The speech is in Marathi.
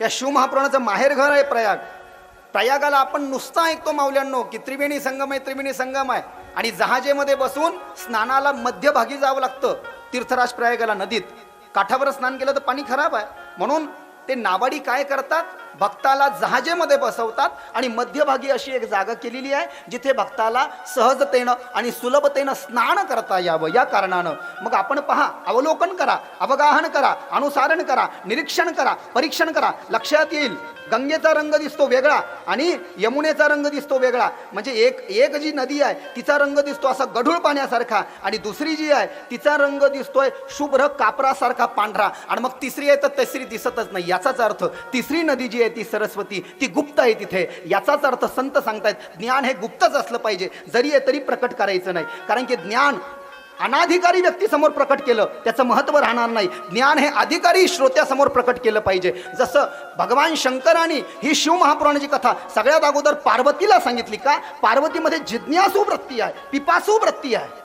या शिवमहापुराणाचं माहेरघर आहे प्रयाग. प्रयागाला आपण नुसतं ऐकतो माऊल्यांनो की त्रिवेणी संगम आहे त्रिवेणी संगम आहे. आणि जहाजेमध्ये बसून स्नानाला मध्यभागी जावं लागतं तीर्थराज प्रयागाला नदीत. काठावर स्नान केलं तर पाणी खराब आहे. म्हणून ते नावाडी काय करतात? भक्ताला जहाजेमध्ये बसवतात आणि मध्यभागी अशी एक जागा केलेली आहे जिथे भक्ताला सहजतेनं आणि सुलभतेनं स्नान करता यावं. या कारणानं. मग आपण पहा अवलोकन करा अवगाहन करा अनुसारण करा निरीक्षण करा परीक्षण करा. लक्षात येईल गंगेचा रंग दिसतो वेगळा आणि यमुनेचा रंग दिसतो वेगळा. म्हणजे एक एक जी नदी आहे तिचा रंग दिसतो असा गढूळ पाण्यासारखा आणि दुसरी जी आहे तिचा रंग दिसतोय शुभ्र कापरासारखा पांढरा. आणि मग तिसरी आहे तर तिसरी दिसतच नाही. याचाच अर्थ तिसरी नदी जी आहे ती सरस्वती ती गुप्त आहे तिथे. याचाच अर्थ संत सांगतायत ज्ञान हे गुप्तच असलं पाहिजे. जरी आहे तरी प्रकट करायचं नाही. कारण की ज्ञान अनाधिकारी व्यक्तीसमोर प्रकट केलं त्याचं महत्त्व राहणार नाही. ज्ञान हे अधिकारी श्रोत्यासमोर प्रकट केलं पाहिजे. जसं भगवान शंकराने ही शिव महापुराणाची कथा सगळ्यात अगोदर पार्वतीला सांगितली का? पार्वतीमध्ये जिज्ञासू वृत्ती आहे पिपासू वृत्ती आहे.